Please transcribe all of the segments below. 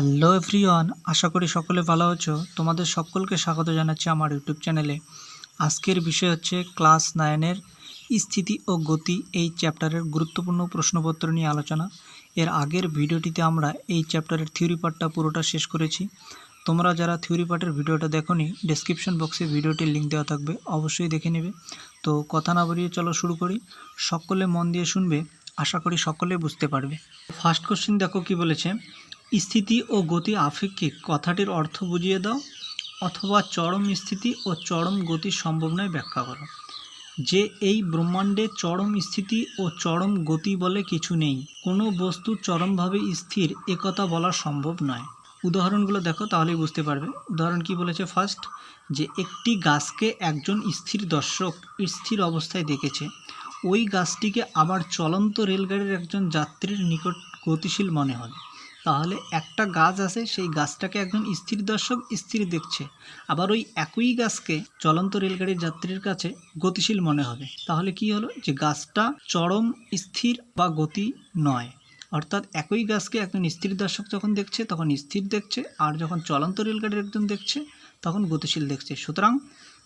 Hello everyone আশা করি সকলে ভালো আছো। তোমাদের সকলকে স্বাগত জানাচ্ছি আমার ইউটিউব চ্যানেলে আজকের বিষয় হচ্ছে ক্লাস নাইনের স্থিতি ও গতি এই চ্যাপ্টারের গুরুত্বপূর্ণ প্রশ্নপত্র নিয়ে আলোচনা। এর আগের ভিডিওটিতে আমরা এই চ্যাপ্টারের থিওরি পার্টটা পুরোটা শেষ করেছি। তোমরা যারা থিওরি পার্টের ভিডিওটা দেখোনি ডেসক্রিপশন বক্সে ভিডিওটির লিঙ্ক দেওয়া থাকবে, অবশ্যই দেখে নেবে। তো কথা না বাড়িয়ে চলো শুরু করি। সকলে মন দিয়ে শুনবে, আশা করি সকলে বুঝতে পারবে। ফার্স্ট কোশ্চেন দেখো কি বলেছে? স্থিতি ও গতি আপেক্ষিক। কথাটির অর্থ বুঝিয়ে দাও, অথবা চরম স্থিতি ও চরম গতি সম্ভব নয় ব্যাখ্যা করো। যে এই ব্রহ্মাণ্ডে চরম স্থিতি ও চরম গতি বলে কিছু নেই, কোনো বস্তু চরমভাবে স্থির একথা বলা সম্ভব নয়। উদাহরণগুলো দেখো, তাহলেই বুঝতে পারবে। উদাহরণ কি বলেছে ফার্স্ট যে একটি গাছকে একজন স্থির দর্শক স্থির অবস্থায় দেখেছে। ওই গাছটিকে আবার চলন্ত রেলগাড়ির একজন যাত্রীর নিকট গতিশীল মনে হবে তাহলে একটা গাছ আছে, সেই গাছটাকে একজন স্থির দর্শক স্থির দেখছে। আবার ওই একই গাছকে চলন্ত রেলগাড়ির যাত্রীর কাছে গতিশীল মনে হবে। তাহলে কি হলো যে গাছটা চরম স্থির বা গতি নয়। অর্থাৎ একই গাছকে একজন স্থির দর্শক যখন দেখছে, তখন স্থির দেখছে, আর যখন চলন্ত রেলগাড়ির একজন দেখছে, তখন গতিশীল দেখছে। সুতরাং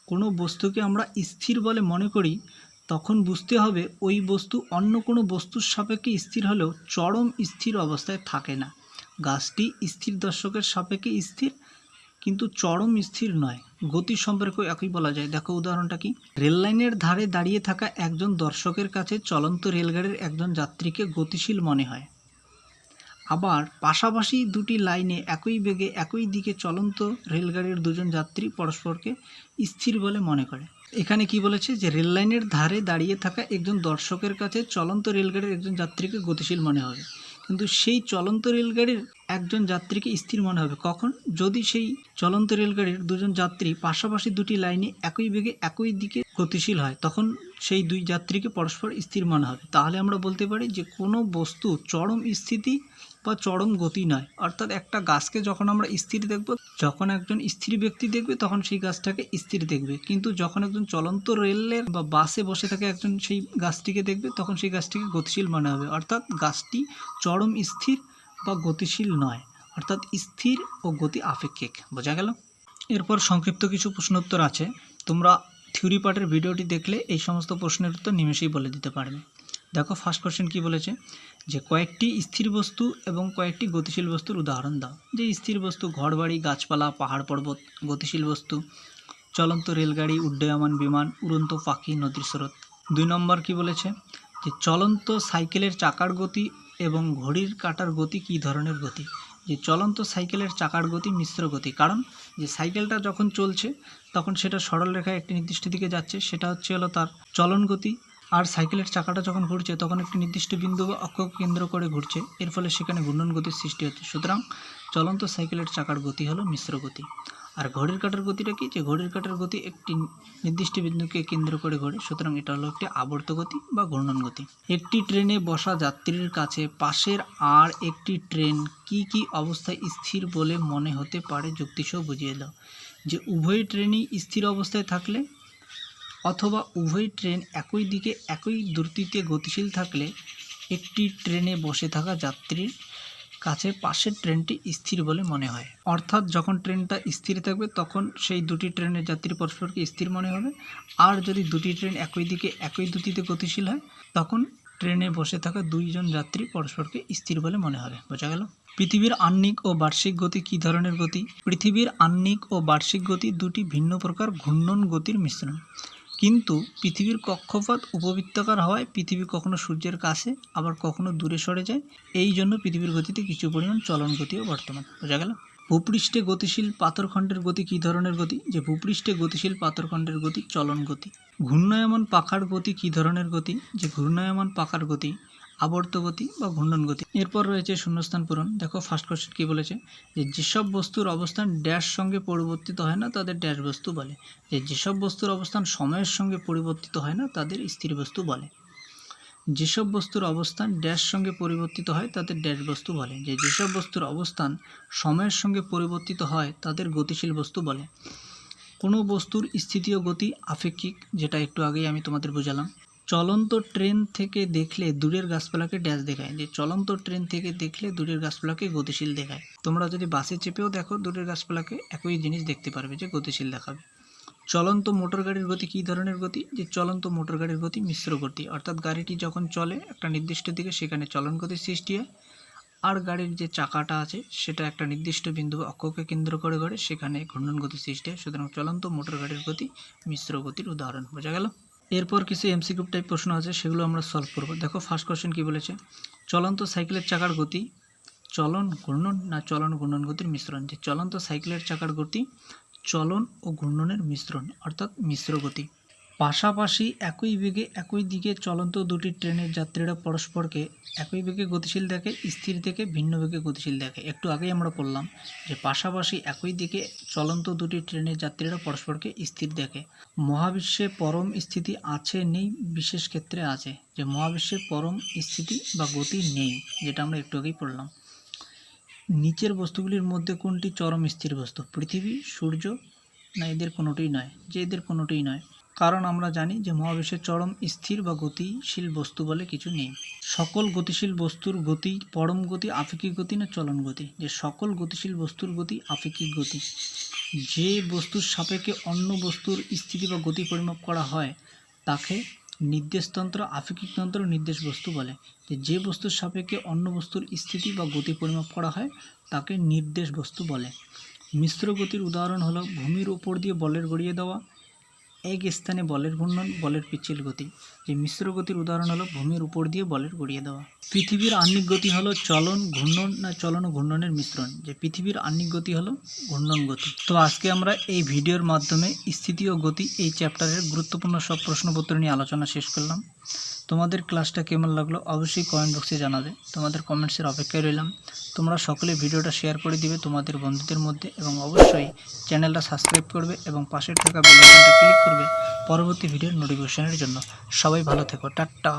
কোনো বস্তুকে আমরা স্থির বলে মনে করি, তখন বুঝতে হবে ওই বস্তু অন্য কোনো বস্তুর সাপেক্ষে স্থির হলেও চরম স্থির অবস্থায় থাকে না। গাছটি স্থির, দর্শকের সাপেক্ষে স্থির, কিন্তু চরম স্থির নয়। গতি সম্পর্কে একই বলা যায়। দেখো উদাহরণটা কি? রেল লাইনের ধারে দাঁড়িয়ে থাকা একজন দর্শকের কাছে চলন্ত রেলগাড়ির একজন যাত্রীকে গতিশীল মনে হয়। আবার পাশাপাশি দুটি লাইনে একই বেগে একই দিকে চলন্ত রেলগাড়ির দুজন যাত্রী পরস্পরকে স্থির বলে মনে করে। এখানে কি বলেছে? যে রেল লাইনের ধারে দাঁড়িয়ে থাকা একজন দর্শকের কাছে চলন্ত রেলগাড়ির একজন যাত্রীকে গতিশীল মনে হবে। কিন্তু সেই চলন্ত রেলগাড়ির একজন যাত্রীকে স্থির মনে হবে। কখন? যদি সেই চলন্ত রেলগাড়ির দুজন যাত্রী পাশাপাশি দুটি লাইনে একই বেগে একই দিকে গতিশীল হয়, তখন সেই দুই যাত্রীকে পরস্পর স্থির মনে হবে। তাহলে আমরা বলতে পারি যে কোনো বস্তু চরম স্থিতি বা চরম গতি নয়। অর্থাৎ একটা গাছকে যখন আমরা স্থির দেখব, যখন একজন স্থির ব্যক্তি দেখবে, তখন সেই গাছটাকে স্থির দেখবে। কিন্তু যখন একজন চলন্ত রেলের বা বাসে বসে থাকে একজন সেই গাছটিকে দেখবে, তখন সেই গাছটিকে গতিশীল মনে হবে। অর্থাৎ গাছটি চরম স্থির বা গতিশীল নয়। অর্থাৎ স্থির ও গতি আপেক্ষিক। বোঝা গেল? এরপর সংক্ষিপ্ত কিছু প্রশ্নোত্তর আছে। তোমরা থিওরি পার্টের ভিডিওটি দেখলে এই সমস্ত প্রশ্নের উত্তর নিমেষেই বলে দিতে পারবে। দেখো ফার্স্ট কোশ্চেন কি বলেছে? যে কয়েকটি স্থির বস্তু এবং কয়েকটি গতিশীল বস্তুর উদাহরণ দাও। যে স্থির বস্তু ঘরবাড়ি, গাছপালা, পাহাড় পর্বত, গতিশীল বস্তু, চলন্ত রেলগাড়ি, উড্ডয়মান বিমান, উড়ন্ত পাখি, নদীর স্রোত। দুই নম্বর কি বলেছে? যে চলন্ত সাইকেলের চাকার গতি এবং ঘড়ির কাঁটার গতি কী ধরনের গতি? যে চলন্ত সাইকেলের চাকার গতি, মিশ্র গতি। কারণ যে সাইকেলটা যখন চলছে, তখন সেটা সরল রেখায় একটি নির্দিষ্ট দিকে যাচ্ছে, সেটা হচ্ছে হলো তার চলন গতি। আর সাইকেলের চাকাটা যখন ঘুরছে, তখন একটি নির্দিষ্ট বিন্দু বা অক্ষকে কেন্দ্র করে ঘুরছে, এর ফলে সেখানে ঘূর্ণন গতির সৃষ্টি হচ্ছে। সুতরাং চলন্ত সাইকেলের চাকার গতি হলো মিশ্র গতি। আর ঘড়ির কাঁটার গতিটা কি? যে ঘড়ির কাঁটার গতি একটি নির্দিষ্ট বিন্দুকে কেন্দ্র করে ঘোরে সুতরাং এটা হলো একটি আবর্ত গতি বা ঘূর্ণন গতি। একটি ট্রেনে বসা যাত্রীর কাছে পাশের আর একটি ট্রেন কি কি অবস্থায় স্থির বলে মনে হতে পারে যুক্তিসহ বুঝিয়ে দাও। যে উভয় ট্রেনই স্থির অবস্থায় থাকলে অথবা উভয় ট্রেন একই দিকে একই দ্রুতিতে গতিশীল থাকলে একটি ট্রেনে বসে থাকা যাত্রীর কাছে পাশের ট্রেনটি স্থির বলে মনে হয়। অর্থাৎ যখন ট্রেনটা স্থির থাকবে, তখন সেই দুটি ট্রেনের যাত্রী পরস্পরকে স্থির মনে হবে। আর যদি দুটি ট্রেন একই দিকে, একই দ্রুতিতে গতিশীল হয়, তখন ট্রেনে বসে থাকা দুইজন যাত্রী পরস্পরকে স্থির বলে মনে হবে। বোঝা গেল? পৃথিবীর আহ্নিক ও বার্ষিক গতি কী ধরনের গতি? পৃথিবীর আহ্নিক ও বার্ষিক গতি দুটি ভিন্ন প্রকার ঘূর্ণন গতির মিশ্রণ। কিন্তু পৃথিবীর কক্ষপথ উপবৃত্তাকার হওয়ায় পৃথিবী কখনো সূর্যের কাছে, আবার কখনো দূরে সরে যায়। এই জন্য পৃথিবীর গতিতে কিছু পরিমাণ চলন গতিও বর্তমান। বোঝা গেল? ভূপৃষ্ঠে গতিশীল পাথরখণ্ডের গতি কী ধরনের গতি? যে ভূপৃষ্ঠে গতিশীল পাথরখণ্ডের গতি চলন গতি ঘূর্ণায়মান পাখার গতি কী ধরনের গতি? যে ঘূর্ণায়মান পাখার গতি আবর্ত গতি বা ঘূর্ণন গতি। এরপর রয়েছে শূন্যস্থান পূরণ। দেখো ফার্স্ট কোশ্চেন কী বলেছে? যে যেসব বস্তুর অবস্থান ড্যাশ সঙ্গে পরিবর্তিত হয় না, তাদের ড্যাশ বস্তু বলে। যে যেসব বস্তুর অবস্থান সময়ের সঙ্গে পরিবর্তিত হয় না, তাদের স্থির বস্তু বলে। যেসব বস্তুর অবস্থান ড্যাশ সঙ্গে পরিবর্তিত হয়, তাদের ড্যাশ বস্তু বলে। যে যেসব বস্তুর অবস্থান সময়ের সঙ্গে পরিবর্তিত হয়, তাদের গতিশীল বস্তু বলে। কোনো বস্তুর স্থিতি ও গতি আপেক্ষিক, যেটা একটু আগেই আমি তোমাদের বোঝালাম। চলন্ত ট্রেন থেকে দেখলে দূরের গাছপালাকে ড্যাশ দেখায়। যে চলন্ত ট্রেন থেকে দেখলে দূরের গাছপালাকে গতিশীল দেখায়। তোমরা যদি বাসে চেপেও দেখো, দূরের গাছপালাকে একই জিনিস দেখতে পারবে যে গতিশীল দেখাবে। চলন্ত মোটর গাড়ির গতি কী ধরনের গতি? যে চলন্ত মোটর গাড়ির গতি মিশ্র গতি। অর্থাৎ গাড়িটি যখন চলে, একটা নির্দিষ্ট দিকে সেখানে চলন গতির সৃষ্টি হয়। আর গাড়ির যে চাকাটা আছে, সেটা একটা নির্দিষ্ট বিন্দু অক্ষকে কেন্দ্র করে গড়ে, সেখানে ঘূর্ণন গতি সৃষ্টি হয়। সুতরাং চলন্ত মোটর গাড়ির গতি মিশ্র গতির উদাহরণ। বোঝা গেল? এরপর কিছু এমসিকিউ টাইপ প্রশ্ন আছে, সেগুলো আমরা সলভ করব। দেখো ফার্স্ট কোশ্চেন কি বলেছে? চলন্ত সাইকেলের চাকার গতি, চলন ঘূর্ণন না চলন ঘূর্ণন গতির মিশ্রণ? যে চলন্ত সাইকেলের চাকার গতি, চলন ও ঘূর্ণনের মিশ্রণ, অর্থাৎ মিশ্র গতি। পাশাপাশি একই বেগে একই দিকে চলন্ত দুটি ট্রেনের যাত্রীরা পরস্পরকে একই বেগে গতিশীল দেখে, স্থির দেখে, ভিন্ন বেগে গতিশীল দেখে। একটু আগেই আমরা বললাম যে পাশাপাশি একই দিকে চলন্ত দুটি ট্রেনের যাত্রীরা পরস্পরকে স্থির দেখে। মহাবিশ্বে পরম স্থিতি আছে নেই, বিশেষ ক্ষেত্রে আছে। যে মহাবিশ্বে পরম স্থিতি বা গতি নেই, যেটা আমরা একটু আগেই পড়লাম। নিচের বস্তুগুলির মধ্যে কোনটি চরম স্থির বস্তু? পৃথিবী, সূর্য? না, এদের কোনোটিই নয়। যে এদের কোনোটিই নয়। কারণ আমরা জানি যে মহাবিশ্বের চরম স্থির বা গতিশীল বস্তু বলে কিছু নেই। সকল গতিশীল বস্তুর গতি পরম গতি, আপেক্ষিক গতি না চলন গতি? যে সকল গতিশীল বস্তুর গতি আপেক্ষিক গতি। যে বস্তুর সাপেক্ষে অন্য বস্তুর স্থিতি বা গতি পরিমাপ করা হয়, তাকে নির্দেশতন্ত্র আপেক্ষিকতন্ত্র নির্দেশ বস্তু বলে। যে বস্তুর সাপেক্ষে অন্য বস্তুর স্থিতি বা গতি পরিমাপ করা হয়, তাকে নির্দেশ বস্তু বলে। মিশ্র গতির উদাহরণ হলো ভূমির ওপর দিয়ে বলের গড়িয়ে দেওয়া এক স্থানে বলের ঘূর্ণন, বলের পিচ্ছিল গতি। যে মিশ্র গতির উদাহরণ হলো ভূমির উপর দিয়ে বলের গড়িয়ে দেওয়া। পৃথিবীর আহ্নিক গতি হলো চলন ঘূর্ণন না চলন ও ঘূর্ণনের মিশ্রণ। যে পৃথিবীর আহ্নিক গতি হলো ঘূর্ণন গতি। তো আজকে আমরা এই ভিডিওর মাধ্যমে স্থিতি ও গতি এই চ্যাপ্টারের গুরুত্বপূর্ণ সব প্রশ্নপত্র নিয়ে আলোচনা শেষ করলাম। তোমাদের ক্লাসটা কেমন লাগল অবশ্যই কমেন্ট বক্সে জানাবে। তোমাদের কমেন্টসের অপেক্ষায় রইলাম। তোমরা সকলে ভিডিওটা শেয়ার করে দিবে তোমাদের বন্ধুদের মধ্যে এবং অবশ্যই চ্যানেলটা সাবস্ক্রাইব করবে এবং পাশে থাকা বেল আইকনটা ক্লিক করবে পরবর্তী ভিডিওর নোটিফিকেশনের জন্য। সবাই ভালো থেকো। টাটা।